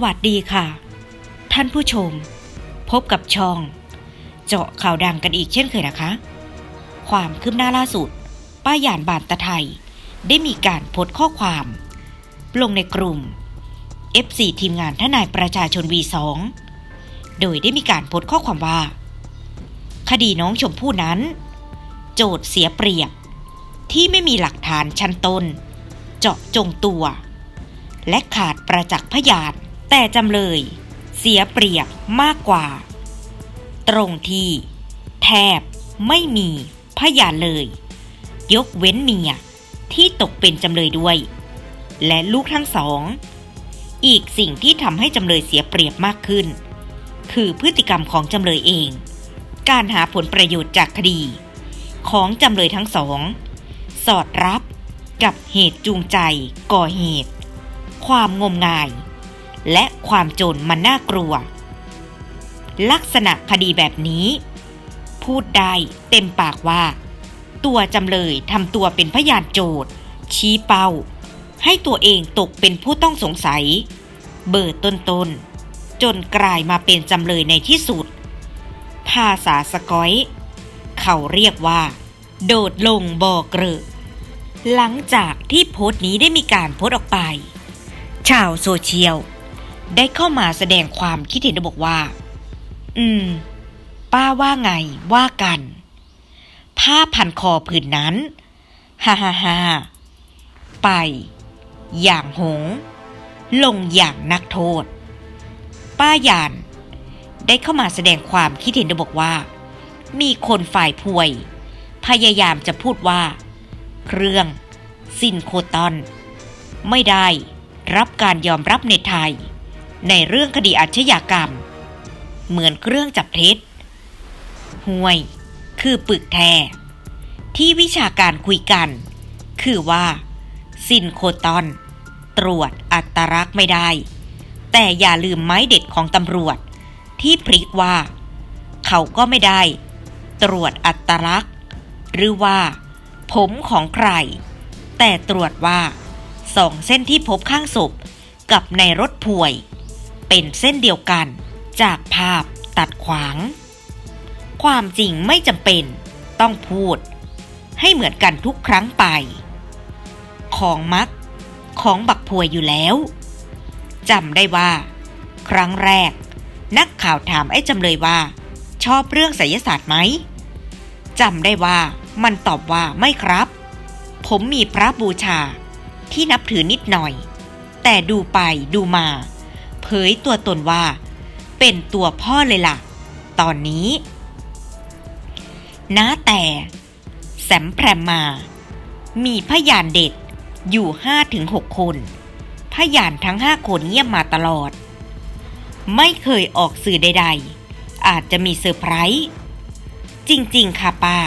สวัสดีค่ะ ท่านผู้ชม พบกับช่อง เจาะข่าวดังกันอีกเช่นเคยนะคะ ความคืบหน้าล่าสุด ป้าหยานบานตะไทย ได้มีการโพสต์ข้อความ ลงในกลุ่ม FC ทีมงานทนายประชาชน V2 โดยได้มีการโพสต์ข้อความว่า คดีน้องชมพู่นั้น โจทย์เสียเปรียบ ที่ไม่มีหลักฐานชั้นต้น เจาะจงตัวและขาดประจักษ์พยาน แต่จำเลยเสียเปรียบมากกว่า ตรงที่แทบไม่มีพยานเลย ยกเว้นเมียที่ตกเป็นจำเลยด้วย และลูกทั้งสอง อีกสิ่งที่ทำให้จำเลยเสียเปรียบมากขึ้น คือพฤติกรรมของจำเลยเอง การหาผลประโยชน์จากคดี ของจำเลยทั้งสอง สอดรับกับเหตุจูงใจก่อเหตุ ความงมงาย และความโจรมันน่ากลัว ลักษณะคดีแบบนี้ พูดได้เต็มปากว่า ตัวจำเลยทำตัวเป็นพยานโจทย์ชี้เป้า ให้ตัวเองตกเป็นผู้ต้องสงสัย เบิดต้นๆจนกลายมาเป็นจำเลยในที่สุด ภาษาสกอย เขาเรียกว่า โดดลงบ่อเกลอหลังจากที่โพสต์นี้ได้มีการโพสต์ออกไป ชาวโซเชียล ได้เข้ามาแสดงความคิดเห็นบอกว่า อืม ป้าว่าไงว่ากัน ผ้าพันคอผืนนั้น ฮ่าฮ่าฮ่าไป อย่างหง ลงอย่างนักโทษ ป้ายาน ได้เข้ามาแสดงความคิดเห็นโดยบอกว่า มีคนฝ่ายพวย พยายามจะพูดว่า เครื่อง ซินโคตอน ไม่ได้รับการยอมรับในไทย ในเรื่องคดีอาชญากรรม เหมือนเครื่องจับเท็จห่วย คือปึกแท้ ที่วิชาการคุยกัน คือว่า ซินโคตอน ตรวจอัตลักษณ์ไม่ได้ แต่อย่าลืมไม้เด็ดของตำรวจ ที่พริกว่า เขาก็ไม่ได้ ตรวจอัตลักษณ์หรือว่า ผมของใคร แต่ตรวจว่าสองเส้นที่พบข้างศพกับในรถป่วย เป็นเส้นเดียวกัน จากภาพตัดขวาง ความจริงไม่จำเป็น ต้องพูด ให้เหมือนกันทุกครั้งไป ของมัก ของบักพวยอยู่แล้วจำได้ว่า ครั้งแรก นักข่าวถามไอ้จำเลยว่า ชอบเรื่องไสยศาสตร์ไหมจำได้ว่ามันตอบว่าไม่ครับ ผมมีพระบูชาที่นับถือนิดหน่อย แต่ดูไปดูมา เผยตัวตนว่า เป็นตัวพ่อเลยล่ะ ตอนนี้นะแต่แสมแพรมมา มีพยานเด็ดอยู่ห้าถึงหกคน พยานทั้งห้าคนเงียบมาตลอด ไม่เคยออกสื่อใดๆ อาจจะมีเซอร์ไพรส์จริงๆ ค่ะป้า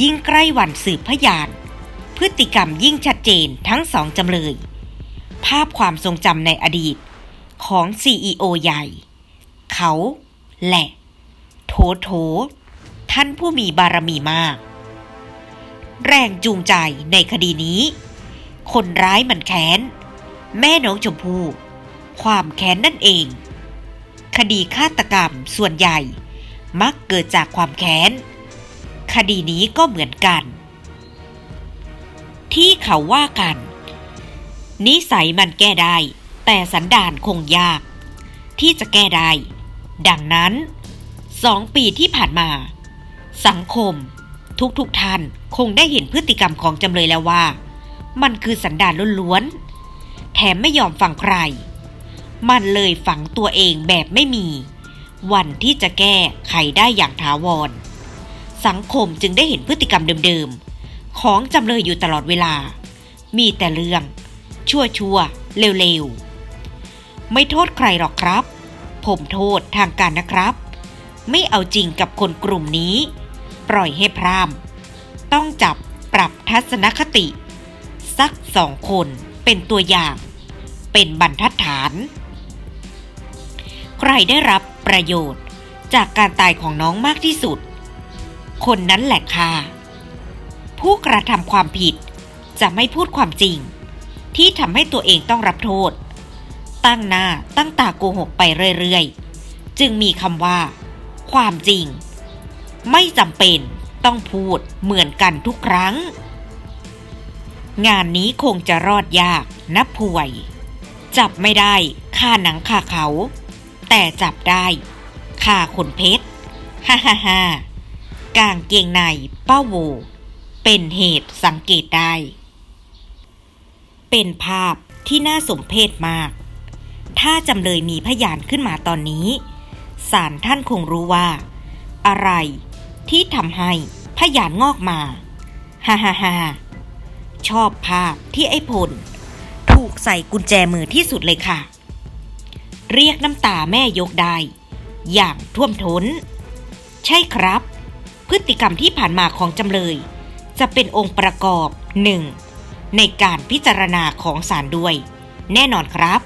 ยิ่งใกล้วันสืบพยาน พฤติกรรมยิ่งชัดเจนทั้งสองจำเลย ภาพความทรงจำในอดีต ของ CEO ใหญ่ เขาแหละ โถโถ ท่านผู้มีบารมีมาก แรงจูงใจในคดีนี้ คนร้ายมันแค้น แม่น้องชมพู่ความแค้นนั่นเอง คดีฆาตกรรมส่วนใหญ่ มักเกิดจากความแค้น คดีนี้ก็เหมือนกัน ที่เขาว่ากัน นิสัยมันแก้ได้ แต่สันดานคงยาก ที่จะแก้ได้ ดังนั้นสองปีที่ผ่านมา สังคม ทุกๆทท่านคงได้เห็นพฤติกรรมของจำเลยแล้วว่า มันคือสันดานล้วนๆ แถมไม่ยอมฟังใคร มันเลยฝังตัวเองแบบไม่มี วันที่จะแก้ไขได้อย่างถาวร สังคมจึงได้เห็นพฤติกรรมเดิมๆ ของจำเลยอยู่ตลอดเวลา มีแต่เรื่อง ชั่วชั่วๆเร็วๆ ไม่โทษใครหรอกครับ ผมโทษทางการนะครับ ไม่เอาจริงกับคนกลุ่มนี้ ปล่อยให้พรามต้องจับปรับทัศนคติ สักสองคนเป็นตัวอย่าง เป็นบรรทัดฐาน ใครได้รับประโยชน์จากการตายของน้องมากที่สุด คนนั้นแหละค่ะ ผู้กระทำความผิดจะไม่พูดความจริง ที่ทำให้ตัวเองต้องรับโทษ ตั้งหน้าตั้งตาโกหกไปเรื่อยๆ จึงมีคำว่า ความจริง ไม่จำเป็นต้องพูดเหมือนกันทุกครั้ง งานนี้คงจะรอดยากนับป่วย จับไม่ได้ค่าหนังค่าเขา แต่จับได้ค่าขนเพชรฮ่าฮ่าฮ่ากางเกงในป้าโวเป็นเหตุสังเกตได้ เป็นภาพที่น่าสมเพชมาก ถ้าจำเลยมีพยานขึ้นมาตอนนี้ศาลท่านคงรู้ว่า อะไรที่ทำให้พยานงอกมาฮ่าฮ่าฮ่าชอบภาพที่ไอ้พล ถูกใส่กุญแจมือที่สุดเลยค่ะ เรียกน้ำตาแม่ยกได้ อย่างท่วมท้น ใช่ครับ พฤติกรรมที่ผ่านมาของจำเลย จะเป็นองค์ประกอบหนึ่งในการพิจารณาของศาลด้วย แน่นอนครับ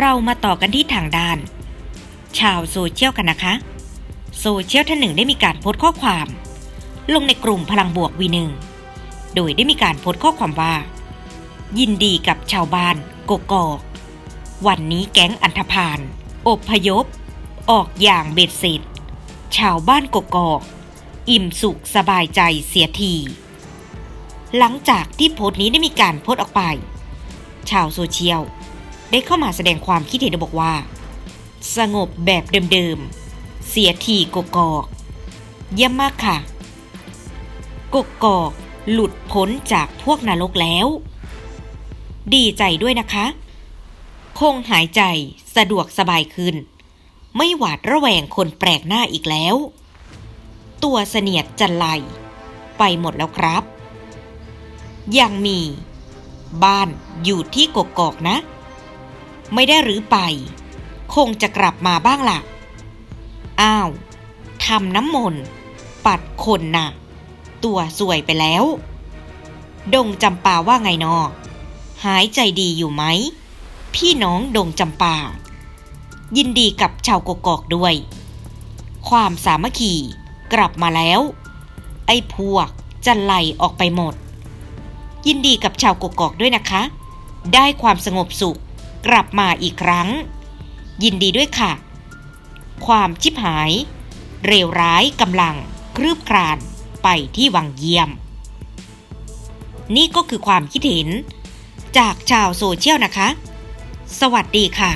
เรามาต่อกันที่ทางด้าน ชาวโซเชียลกันนะคะ โซเชียลท่านหนึ่งได้มีการโพสต์ข้อความ ลงในกลุ่มพลังบวกวีหนึ่งโดยได้มีการโพสต์ข้อความว่า ยินดีกับชาวบ้านกกอก วันนี้แก๊งอันธพาลอบพยพ ออกอย่างเบ็ดเสร็จ ชาวบ้านกกอก อิ่มสุขสบายใจเสียที หลังจากที่โพสต์นี้ได้มีการโพสต์ออกไป ชาวโซเชียล ได้เข้ามาแสดงความคิดเห็นบอกว่า สงบแบบเดิมๆ เสียทีกกอกเยี่ยมมากค่ะกกอกหลุดพ้นจากพวกนรกแล้ว ดีใจด้วยนะคะ คงหายใจสะดวกสบายขึ้น ไม่หวาดระแวงคนแปลกหน้าอีกแล้ว ตัวเสนียดจันไลไปหมดแล้วครับ ยังมี บ้านอยู่ที่กกอกนะ ไม่ได้หรือไป คงจะกลับมาบ้างล่ะ อ้าวทำน้ำมนต์ปัดคนน่ะ ตัวสวยไปแล้ว ดงจำปาว่าไงนอ หายใจดีอยู่ไหม พี่น้องดงจำปา ยินดีกับชาวกกอกด้วย ความสามัคคีกลับมาแล้ว ไอ้พวกจะไหลออกไปหมด ยินดีกับชาวกกอกด้วยนะคะ ได้ความสงบสุข กลับมาอีกครั้ง ยินดีด้วยค่ะ ความชิบหาย เร็วร้ายกำลังครืบคลานไปที่วังเยี่ยม นี่ก็คือความคิดเห็น จากชาวโซเชียลนะคะ สวัสดีค่ะ